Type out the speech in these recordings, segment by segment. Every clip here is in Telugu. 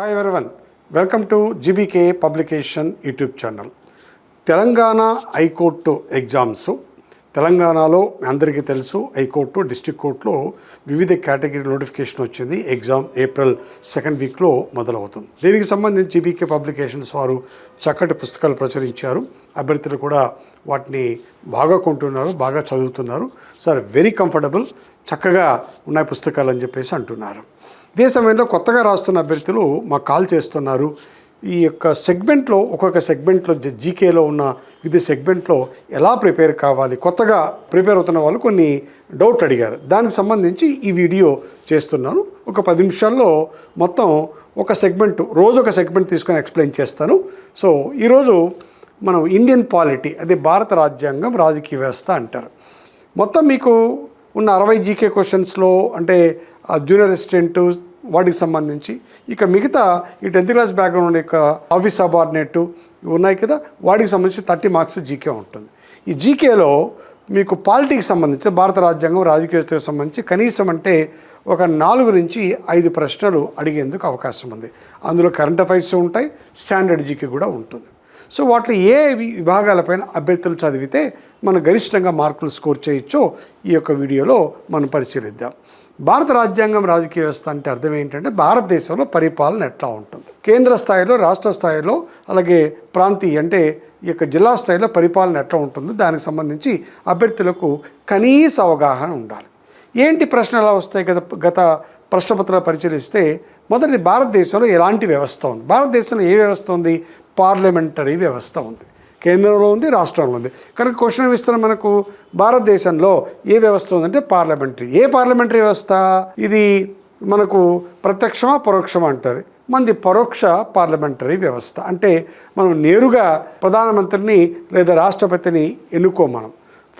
Hi everyone welcome to GBK publication YouTube channel Telangana high court exams. తెలంగాణలో అందరికీ తెలుసు హైకోర్టు డిస్ట్రిక్ట్ కోర్టులో వివిధ కేటగిరీ నోటిఫికేషన్ వచ్చింది. ఎగ్జామ్ ఏప్రిల్ సెకండ్ వీక్లో మొదలవుతుంది. దీనికి సంబంధించి జీబీకే పబ్లికేషన్స్ వారు చక్కటి పుస్తకాలు ప్రచురించారు. అభ్యర్థులు కూడా వాటిని బాగా కొంటున్నారు బాగా చదువుతున్నారు. సార్ వెరీ కంఫర్టబుల్ చక్కగా ఉన్నాయి పుస్తకాలు అని చెప్పేసి అంటున్నారు. ఇదే సమయంలో కొత్తగా రాస్తున్న అభ్యర్థులు మాకు కాల్ చేస్తున్నారు. ఈ యొక్క సెగ్మెంట్లో ఒక్కొక్క సెగ్మెంట్లో జ- జీకేలో ఉన్న వివిధ సెగ్మెంట్లో ఎలా ప్రిపేర్ కావాలి? కొత్తగా ప్రిపేర్ అవుతున్న వాళ్ళు కొన్ని డౌట్ అడిగారు. దానికి సంబంధించి ఈ వీడియో చేస్తున్నాను. ఒక పది నిమిషాల్లో మొత్తం ఒక సెగ్మెంట్ రోజు ఒక సెగ్మెంట్ తీసుకొని ఎక్స్ప్లెయిన్ చేస్తాను. సో ఈరోజు మనం ఇండియన్ పాలిటీ అదే భారత రాజ్యాంగం రాజకీయ వ్యవస్థ అంటారు. మొత్తం మీకు ఉన్న అరవై జీకే క్వశ్చన్స్లో అంటే జూనియర్ అసిస్టెంట్ వాటికి సంబంధించి. ఇక మిగతా ఈ టెన్త్ క్లాస్ బ్యాక్గ్రౌండ్ యొక్క ఆఫీస్ సబార్డినేట్ ఉన్నాయి కదా వాటికి సంబంధించి థర్టీ మార్క్స్ జీకే ఉంటుంది. ఈ జీకేలో మీకు పాలిటీకి సంబంధించి భారత రాజ్యాంగం రాజకీయ వ్యవస్థకు సంబంధించి కనీసం అంటే ఒక నాలుగు నుంచి ఐదు ప్రశ్నలు అడిగేందుకు అవకాశం ఉంది. అందులో కరెంట్ అఫైర్స్ ఉంటాయి స్టాండర్డ్ జీకే కూడా ఉంటుంది. సో వాటిలో ఏ విభాగాలపైన అభ్యర్థులు చదివితే మనం గరిష్టంగా మార్కులు స్కోర్ చేయొచ్చో ఈ యొక్క వీడియోలో మనం పరిశీలిద్దాం. భారత రాజ్యాంగం రాజకీయ వ్యవస్థ అంటే అర్థం ఏంటంటే భారతదేశంలో పరిపాలన ఎట్లా ఉంటుంది? కేంద్ర స్థాయిలో రాష్ట్ర స్థాయిలో అలాగే ప్రాంతీయ అంటే ఈ యొక్క జిల్లా స్థాయిలో పరిపాలన ఎట్లా ఉంటుందో? దానికి సంబంధించి అభ్యర్థులకు కనీస అవగాహన ఉండాలి. ఏంటి ప్రశ్నలు వస్తాయి గత గత ప్రశ్నపత్రాలు పరిశీలిస్తే మొదటి భారతదేశంలో ఎలాంటి వ్యవస్థ ఉంది? భారతదేశంలో ఏ వ్యవస్థ ఉంది? పార్లమెంటరీ వ్యవస్థ ఉంది. కేంద్రంలో ఉంది రాష్ట్రంలో ఉంది. కనుక క్వశ్చన్ ఇస్తున్న మనకు భారతదేశంలో ఏ వ్యవస్థ ఉందంటే పార్లమెంటరీ. ఏ పార్లమెంటరీ వ్యవస్థ? ఇది మనకు ప్రత్యక్షమా పరోక్షమా అంటారు. మంది పరోక్ష పార్లమెంటరీ వ్యవస్థ. అంటే మనం నేరుగా ప్రధానమంత్రిని లేదా రాష్ట్రపతిని ఎన్నుకోం మనం.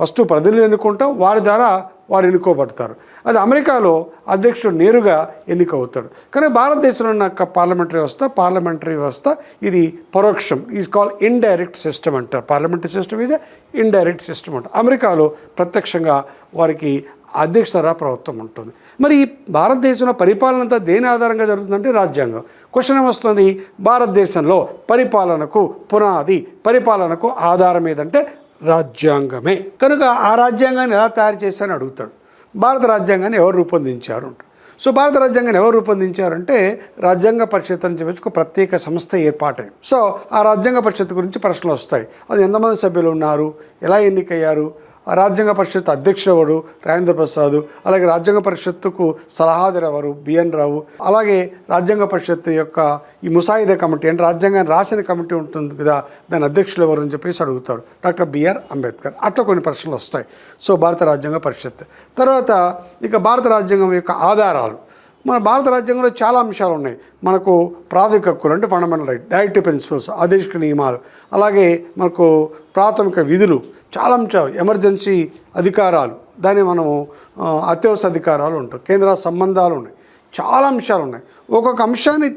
ఫస్ట్ ప్రజలు ఎన్నుకుంటాం. వారి ద్వారా వారు ఎన్నుకోబడతారు. అది అమెరికాలో అధ్యక్షుడు నేరుగా ఎన్నికవుతాడు. కానీ భారతదేశంలో ఉన్న పార్లమెంటరీ వ్యవస్థ పార్లమెంటరీ వ్యవస్థ ఇది పరోక్షం. ఈజ్ కాల్ ఇండైరెక్ట్ సిస్టమ్ అంటారు. పార్లమెంటరీ సిస్టమ్ ఇది ఇండైరెక్ట్ సిస్టమ్ అంటారు. అమెరికాలో ప్రత్యక్షంగా వారికి అధ్యక్షతర ప్రభుత్వం ఉంటుంది. మరి ఈ భారతదేశంలో పరిపాలన అంతా దేని ఆధారంగా జరుగుతుందంటే రాజ్యాంగం. క్వశ్చన్ ఏమొస్తుంది భారతదేశంలో పరిపాలనకు పునాది పరిపాలనకు ఆధారం ఏదంటే రాజ్యాంగమే. కనుక ఆ రాజ్యాంగాన్ని ఎలా తయారు చేశారని అడుగుతాడు. భారత రాజ్యాంగాన్ని ఎవరు రూపొందించారు సో భారత రాజ్యాంగాన్ని ఎవరు రూపొందించారంటే రాజ్యాంగ పరిషత్ అని చెప్పేసి ఒక ప్రత్యేక సంస్థ ఏర్పాటైంది. సో ఆ రాజ్యాంగ పరిషత్ గురించి ప్రశ్నలు వస్తాయి. అది ఎంతమంది సభ్యులు ఉన్నారు? ఎలా ఎన్నికయ్యారు? రాజ్యాంగ పరిషత్ అధ్యక్షుడు ఎవరు రాజేంద్ర ప్రసాద్. అలాగే రాజ్యాంగ పరిషత్తుకు సలహాదారు ఎవరు బిఎన్ రావు. అలాగే రాజ్యాంగ పరిషత్ యొక్క ఈ ముసాయిదా కమిటీ అంటే రాజ్యాంగాన్ని రాసిన కమిటీ ఉంటుంది కదా దాని అధ్యక్షులు ఎవరు అని చెప్పేసి అడుగుతారు. Doctor B R Ambedkar. అట్లా కొన్ని ప్రశ్నలు వస్తాయి. సో భారత రాజ్యాంగ పరిషత్. తర్వాత ఇక భారత రాజ్యాంగం యొక్క ఆధారాలు. మన భారత రాజ్యాంగంలో చాలా అంశాలు ఉన్నాయి. మనకు ప్రాథమిక హక్కులు అంటే ఫండమెంటల్ రైట్ డైరెక్టివ్ ప్రిన్సిపల్స్ ఆదేశిక నియమాలు అలాగే మనకు ప్రాథమిక విధులు చాలా అంశాలు ఎమర్జెన్సీ అధికారాలు దాన్ని మనము అత్యవసర అధికారాలు ఉంటాయి కేంద్ర సంబంధాలు ఉన్నాయి. చాలా అంశాలు ఉన్నాయి. ఒక్కొక్క అంశాన్ని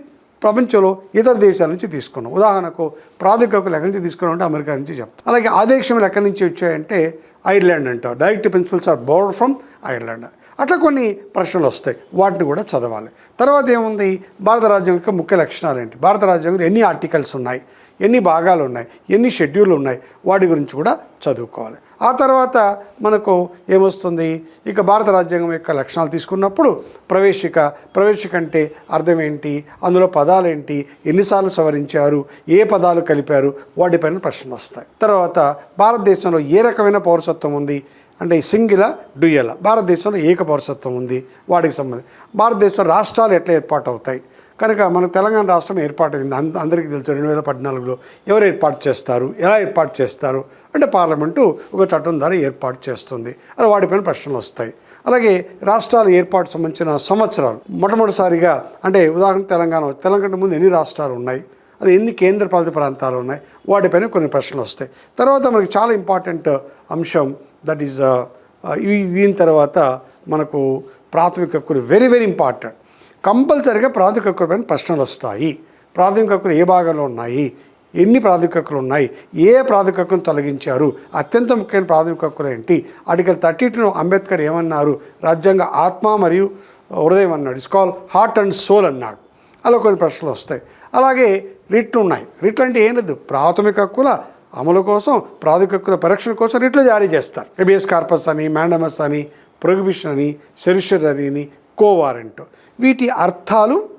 ప్రపంచంలో ఇతర దేశాల నుంచి తీసుకున్నాం. ఉదాహరణకు ప్రాథమిక హక్కులు ఎక్కడి నుంచి తీసుకున్నాం అంటే అమెరికా నుంచి చెప్తాం. అలాగే ఆదేశములు ఎక్కడి నుంచి వచ్చాయంటే ఐర్లాండ్ అంటారు direct principles are borrowed from Ireland అట్లా కొన్ని ప్రశ్నలు వస్తాయి. వాటిని కూడా చదవాలి. తర్వాత ఏముంది? భారత రాజ్యం యొక్క ముఖ్య లక్షణాలు ఏంటి? భారత రాజ్యాంగంలో ఎన్ని ఆర్టికల్స్ ఉన్నాయి? ఎన్ని భాగాలు ఉన్నాయి? ఎన్ని షెడ్యూల్ ఉన్నాయి? వాటి గురించి కూడా చదువుకోవాలి. ఆ తర్వాత మనకు ఏమొస్తుంది? ఇక భారత రాజ్యాంగం యొక్క లక్షణాలు తీసుకున్నప్పుడు ప్రవేశిక ప్రవేశిక అంటే అర్థం ఏంటి? అందులో పదాలు ఏంటి? ఎన్నిసార్లు సవరించారు? ఏ పదాలు కలిపారు? వాటిపైన ప్రశ్నలు వస్తాయి. తర్వాత భారతదేశంలో ఏ రకమైన పౌరసత్వం ఉంది? అంటే సింగిల డ్యూయల. భారతదేశంలో ఏకపౌరసత్వం ఉంది వాటికి సంబంధించి. భారతదేశంలో రాష్ట్రాలు ఎట్లా ఏర్పాటు అవుతాయి కనుక మన తెలంగాణ రాష్ట్రం ఏర్పాటైంది. అంద అందరికీ తెలుసు రెండు వేల పద్నాలుగులో ఎవరు ఏర్పాటు చేస్తారు? ఎలా ఏర్పాటు చేస్తారు? అంటే పార్లమెంటు ఒక చట్టం ద్వారా ఏర్పాటు చేస్తుంది. అలా వాటిపైన ప్రశ్నలు వస్తాయి. అలాగే రాష్ట్రాల ఏర్పాటు సంబంధించిన సంవత్సరాలు మొట్టమొదటిసారిగా అంటే ఉదాహరణ తెలంగాణ తెలంగాణ ముందు ఎన్ని రాష్ట్రాలు ఉన్నాయి? అది ఎన్ని కేంద్ర పాలిత ప్రాంతాలు ఉన్నాయి? వాటిపైన కొన్ని ప్రశ్నలు వస్తాయి. తర్వాత మనకి చాలా ఇంపార్టెంట్ అంశం దట్ uh, uh, ఈజ్ దీని తర్వాత మనకు ప్రాథమిక హక్కులు వెరీ వెరీ ఇంపార్టెంట్ కంపల్సరిగా ప్రాథమిక హక్కుల పైన ప్రశ్నలు వస్తాయి. ప్రాథమిక హక్కులు ఏ భాగంలో ఉన్నాయి? ఎన్ని ప్రాథమిక హక్కులు ఉన్నాయి? ఏ ప్రాథమిక హక్కును తొలగించారు? అత్యంత ముఖ్యమైన ప్రాథమిక హక్కులు ఏంటి? ఆర్టికల్ థర్టీ టూ అంబేద్కర్ ఏమన్నారు? రాజ్యాంగ ఆత్మ మరియు హృదయం అన్నాడు. It's call heart and soul అన్నాడు. అలా కొన్ని ప్రశ్నలు వస్తాయి. అలాగే రిట్లు ఉన్నాయి. రిట్లు అంటే ఏం లేదు. ప్రాథమిక హక్కుల? అమలు కోసం ప్రాథమిక పరీక్షల పరిరక్షణ కోసం రిట్లు జారీ చేస్తారు. ఎబిఎస్ కార్పస్ అని మ్యాండమస్ అని ప్రొహిబిషన్ అని సెరిషరీ అని కోవారెంట్ వీటి అర్థాలు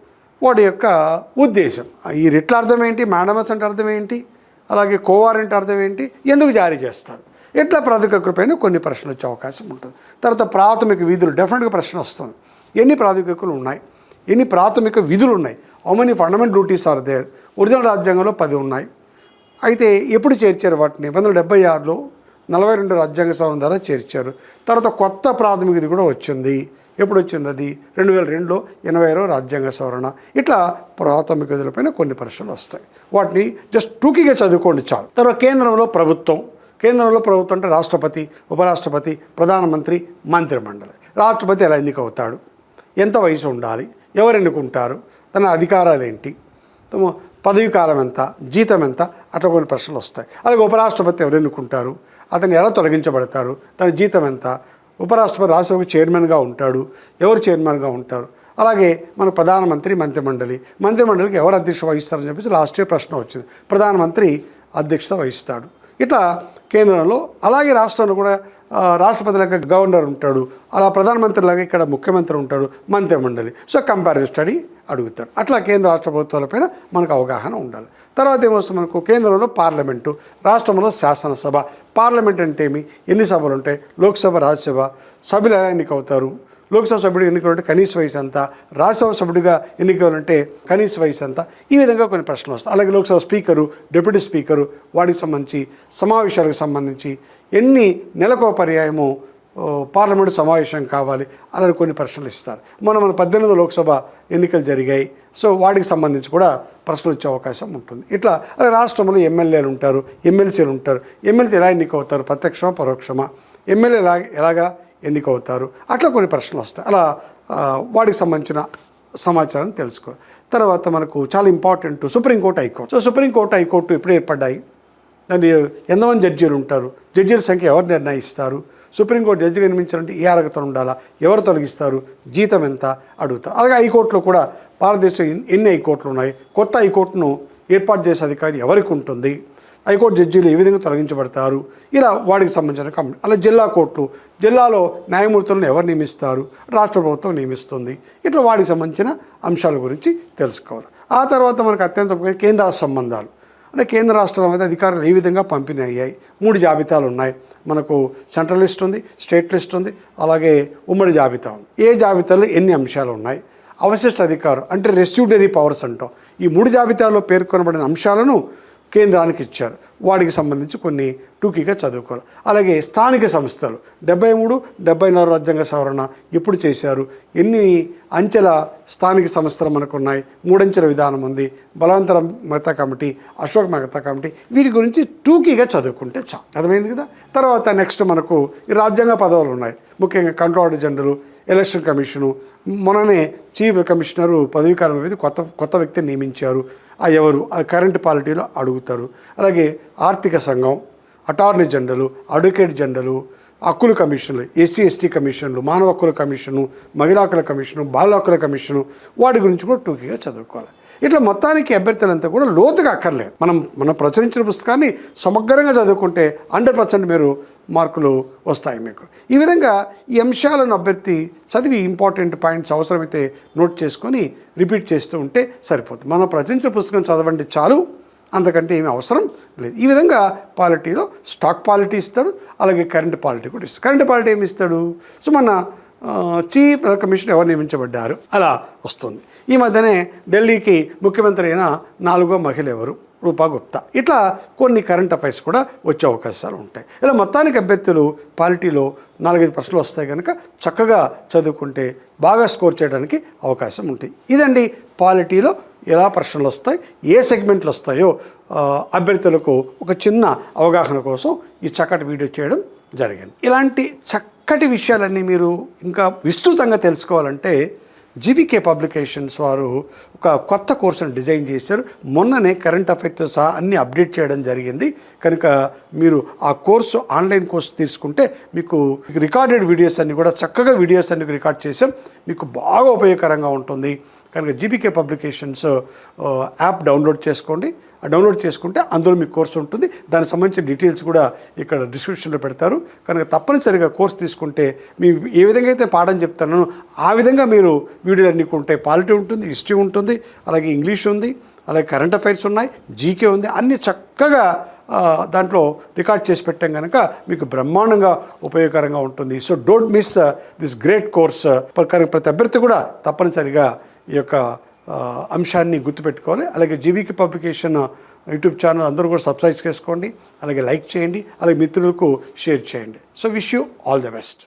వాటి యొక్క ఉద్దేశం. ఈ రిట్ల అర్థం ఏంటి? మ్యాండమస్ అంటే అర్థం ఏంటి? అలాగే కోవారెంట్ అర్థం ఏంటి? ఎందుకు జారీ చేస్తారు? ఇట్లా ప్రాధికకులపైన కొన్ని ప్రశ్నలు వచ్చే అవకాశం ఉంటుంది. తర్వాత ప్రాథమిక విధులు డెఫినెట్గా ప్రశ్న వస్తుంది. ఎన్ని ప్రాథమిక ఉన్నాయి? ఎన్ని ప్రాథమిక విధులు ఉన్నాయి? How many fundamental duties are there original రాజ్యాంగంలో పది ఉన్నాయి. అయితే ఎప్పుడు చేర్చారు వాటిని? పంతొమ్మిది వందల డెబ్బై ఆరులో నలభై రెండు రాజ్యాంగ సవరణ ద్వారా చేర్చారు. తర్వాత కొత్త ప్రాథమికది కూడా వచ్చింది. ఎప్పుడు వచ్చింది అది? రెండు వేల రెండులో ఎనభై ఆరో రాజ్యాంగ సవరణ. ఇట్లా ప్రాథమిక విధులపైన కొన్ని ప్రశ్నలు వస్తాయి. వాటిని జస్ట్ టూకీగా చదువుకోండి చాలు. తర్వాత కేంద్రంలో ప్రభుత్వం. కేంద్రంలో ప్రభుత్వం అంటే రాష్ట్రపతి ఉపరాష్ట్రపతి ప్రధానమంత్రి మంత్రిమండలి. రాష్ట్రపతి ఎలా ఎన్నికవుతాడు? ఎంత వయసు ఉండాలి? ఎవరు ఎన్నుకుంటారు? తన అధికారాలు ఏంటి? పదవి కాలం ఎంత జీతం ఎంత అట్లా కొన్ని ప్రశ్నలు వస్తాయి. అలాగే ఉపరాష్ట్రపతి ఎవరు ఎన్నుకుంటారు అతను ఎలా తొలగించబడతారు తన జీతం ఎంత ఉపరాష్ట్రపతి రాష్ట్రపతి చైర్మన్గా ఉంటాడు ఎవరు చైర్మన్గా ఉంటారు. అలాగే మన ప్రధానమంత్రి మంత్రిమండలి మంత్రిమండలికి ఎవరు అధ్యక్షత వహిస్తారని చెప్పేసి లాస్ట్ ఇయర్ ప్రశ్న వచ్చింది. ప్రధానమంత్రి అధ్యక్షత వహిస్తాడు. ఇట్లా కేంద్రంలో అలాగే రాష్ట్రంలో కూడా రాష్ట్రపతి లాగా గవర్నర్ ఉంటాడు. అలా ప్రధానమంత్రి లాగా ఇక్కడ ముఖ్యమంత్రి ఉంటాడు మంత్రిమండలి సో కంపారిటివ్ స్టడీ అడుగుతాడు. అట్లా కేంద్ర రాష్ట్ర ప్రభుత్వాలపైన మనకు అవగాహన ఉండాలి. తర్వాత ఏమొస్తుంది మనకు? కేంద్రంలో పార్లమెంటు రాష్ట్రంలో శాసనసభ. పార్లమెంట్ అంటే ఏమి? ఎన్ని సభలు ఉంటాయి? లోక్సభ రాజ్యసభ సభ్యులు ఎన్నికవుతారు? లోక్సభ సభ్యుడు ఎన్నికలంటే కనీస వయసు ఎంత? రాజ్యసభ సభ్యుడిగా ఎన్నికలంటే కనీస వయసు ఎంత? ఈ విధంగా కొన్ని ప్రశ్నలు వస్తాయి. అలాగే లోక్సభ స్పీకరు డిప్యూటీ స్పీకరు వాటికి సంబంధించి సమావేశాలకు సంబంధించి ఎన్ని నెలకో పర్యాయము పార్లమెంట్ పార్లమెంటు సమావేశం కావాలి? అలాంటి కొన్ని ప్రశ్నలు ఇస్తారు. మనం మన పద్దెనిమిది లోక్సభ ఎన్నికలు జరిగాయి. సో వాటికి సంబంధించి కూడా ప్రశ్నలు వచ్చే అవకాశం ఉంటుంది. ఇట్లా అలాగే రాష్ట్రంలో ఎమ్మెల్యేలు ఉంటారు ఎమ్మెల్సీలు ఉంటారు. ఎమ్మెల్సీ ఎలా ఎన్నికవుతారు? ప్రత్యక్షమా పరోక్షమా? ఎమ్మెల్యే ఎలా ఎలాగా ఎన్నికవుతారు. అట్లా కొన్ని ప్రశ్నలు వస్తాయి. అలా వాడికి సంబంధించిన సమాచారం తెలుసుకో. తర్వాత మనకు చాలా important supreme court high court. So supreme court high court ఎప్పుడు ఏర్పడ్డాయి? దాన్ని ఎంతమంది జడ్జీలు ఉంటారు? జడ్జీల సంఖ్య ఎవరు నిర్ణయిస్తారు? సుప్రీంకోర్టు జడ్జిగా నియమించాలంటే ఏ అర్హత ఉండాలా? ఎవరు తొలగిస్తారు? జీతం ఎంత? అడుగుతారు అలాగే హైకోర్టులో కూడా భారతదేశం ఎన్ని హైకోర్టులు ఉన్నాయి? కొత్త హైకోర్టును ఏర్పాటు చేసే అధికారి ఎవరికి ఉంటుంది? హైకోర్టు జడ్జీలు ఏ విధంగా తొలగించబడతారు? ఇలా వాడికి సంబంధించిన కంపెనీ అలా జిల్లా కోర్టులు జిల్లాలో న్యాయమూర్తులను ఎవరు నియమిస్తారు? రాష్ట్ర ప్రభుత్వం నియమిస్తుంది. ఇట్లా వాడికి సంబంధించిన అంశాల గురించి తెలుసుకోవాలి. ఆ తర్వాత మనకు అత్యంత కేంద్ర సంబంధాలు. అంటే కేంద్ర రాష్ట్రాల మీద అధికారులు ఏ విధంగా పంపిణీ అయ్యాయి? మూడు జాబితాలు ఉన్నాయి. మనకు సెంట్రల్ లిస్ట్ ఉంది స్టేట్ లిస్ట్ ఉంది అలాగే ఉమ్మడి జాబితా ఉంది. ఏ జాబితాలో ఎన్ని అంశాలు ఉన్నాయి? అవశిష్ట అధికారం అంటే రెస్టిట్యూటరీ పవర్స్ అంటాం. ఈ మూడు జాబితాలో పేర్కొనబడిన అంశాలను కేంద్రానికి ఇచ్చారు. వాటికి సంబంధించి కొన్ని టూకీగా చదువుకోవాలి. అలాగే స్థానిక సంస్థలు డెబ్బై మూడు డెబ్బై నాలుగు రాజ్యాంగ సవరణ ఎప్పుడు చేశారు? ఎన్ని అంచెల స్థానిక సంస్థలు మనకు ఉన్నాయి మూడంచెల విధానం ఉంది. బలవంతర మెహతా కమిటీ అశోక్ మెహతా కమిటీ వీటి గురించి టూకీగా చదువుకుంటే చాలు. అర్థమైంది కదా? తర్వాత నెక్స్ట్ మనకు ఈ రాజ్యాంగ పదవులు ఉన్నాయి. ముఖ్యంగా కంట్రోలర్ జనరల్ ఎలక్షన్ కమిషను. మొన్ననే చీఫ్ కమిషనరు పదవీకాలం మీద కొత్త కొత్త వ్యక్తిని నియమించారు. ఆ ఎవరు? ఆ కరెంట్ పాలిటీలో అడుగుతారు. అలాగే ఆర్థిక సంఘం అటార్నీ జనరల్ అడ్వకేట్ జనరల్ హక్కుల కమిషన్లు ఎస్సీ ఎస్టీ కమిషన్లు మానవ హక్కుల కమిషను మహిళా హక్కుల కమిషను బాల హక్కుల కమిషను వాటి గురించి కూడా టూకీగా చదువుకోవాలి. ఇట్లా మొత్తానికి అభ్యర్థులంతా కూడా లోతుగా అక్కర్లేదు. మనం మనం ప్రచురించిన పుస్తకాన్ని సమగ్రంగా చదువుకుంటే హండ్రెడ్ పర్సెంట్ మీరు మార్కులు వస్తాయి మీకు. ఈ విధంగా ఈ అంశాలను అభ్యర్థి చదివి ఇంపార్టెంట్ పాయింట్స్ అవసరమైతే నోట్ చేసుకొని రిపీట్ చేస్తూ ఉంటే సరిపోతుంది. మనం ప్రచురించిన పుస్తకం చదవండి చాలు. అంతకంటే ఏమి అవసరం లేదు. ఈ విధంగా పాలిటీలో స్టాక్ పాలిటీ ఇస్తాడు అలాగే కరెంట్ పాలిటీ కూడా ఇస్తాడు. కరెంట్ పాలిటీ ఏమి ఇస్తాడు? సో మన చీఫ్ ఎలక్షన్ కమిషన్ ఎవరు నియమించబడ్డారు? అలా వస్తుంది. ఈ మధ్యనే ఢిల్లీకి ముఖ్యమంత్రి అయిన నాలుగో మహిళ ఎవరు? రూపా గుప్తా. ఇట్లా కొన్ని కరెంట్ అఫైర్స్ కూడా వచ్చే అవకాశాలు ఉంటాయి. ఇలా మొత్తానికి అభ్యర్థులు పాలిటీలో నాలుగైదు ప్రశ్నలు వస్తాయి కనుక చక్కగా చదువుకుంటే బాగా స్కోర్ చేయడానికి అవకాశం ఉంటుంది. ఇదండి పాలిటీలో ఎలా ప్రశ్నలు వస్తాయి ఏ సెగ్మెంట్లు వస్తాయో అభ్యర్థులకు ఒక చిన్న అవగాహన కోసం ఈ చక్కటి వీడియో చేయడం జరిగింది. ఇలాంటి చక్కటి విషయాలన్నీ మీరు ఇంకా విస్తృతంగా తెలుసుకోవాలంటే జీబీకే పబ్లికేషన్స్ వారు ఒక కొత్త కోర్సును డిజైన్ చేశారు. మొన్ననే కరెంట్ అఫైర్స్ సహా అన్ని అప్డేట్ చేయడం జరిగింది. కనుక మీరు ఆ కోర్సు ఆన్లైన్ కోర్సు తీసుకుంటే మీకు రికార్డెడ్ వీడియోస్ అన్ని కూడా చక్కగా వీడియోస్ అన్ని రికార్డ్ చేసాం మీకు బాగా ఉపయోగకరంగా ఉంటుంది. కనుక జీబీకే పబ్లికేషన్స్ యాప్ డౌన్లోడ్ చేసుకోండి. ఆ డౌన్లోడ్ చేసుకుంటే అందులో మీకు కోర్సు ఉంటుంది. దానికి సంబంధించిన డీటెయిల్స్ కూడా ఇక్కడ డిస్క్రిప్షన్లో పెడతారు. కనుక తప్పనిసరిగా కోర్స్ తీసుకుంటే మీ ఏ విధంగా అయితే పాఠం చెప్తానో ఆ విధంగా మీరు వీడియోలు అన్నీ ఉంటాయి పాలిటీ ఉంటుంది హిస్టరీ ఉంటుంది అలాగే ఇంగ్లీష్ ఉంది అలాగే కరెంట్ అఫైర్స్ ఉన్నాయి జీకే ఉంది అన్నీ చక్కగా దాంట్లో రికార్డ్ చేసి పెట్టాం కనుక మీకు బ్రహ్మాండంగా ఉపయోగకరంగా ఉంటుంది. So don't miss this great course కానీ ప్రతి అభ్యర్థి కూడా తప్పనిసరిగా ఈ యొక్క అంశాన్ని గుర్తుపెట్టుకోవాలి. అలాగే జీవికి పబ్లికేషన్ యూట్యూబ్ ఛానల్ అందరూ కూడా సబ్స్క్రైబ్ చేసుకోండి. అలాగే లైక్ చేయండి. అలాగే మిత్రులకు షేర్ చేయండి. So wish you all the best.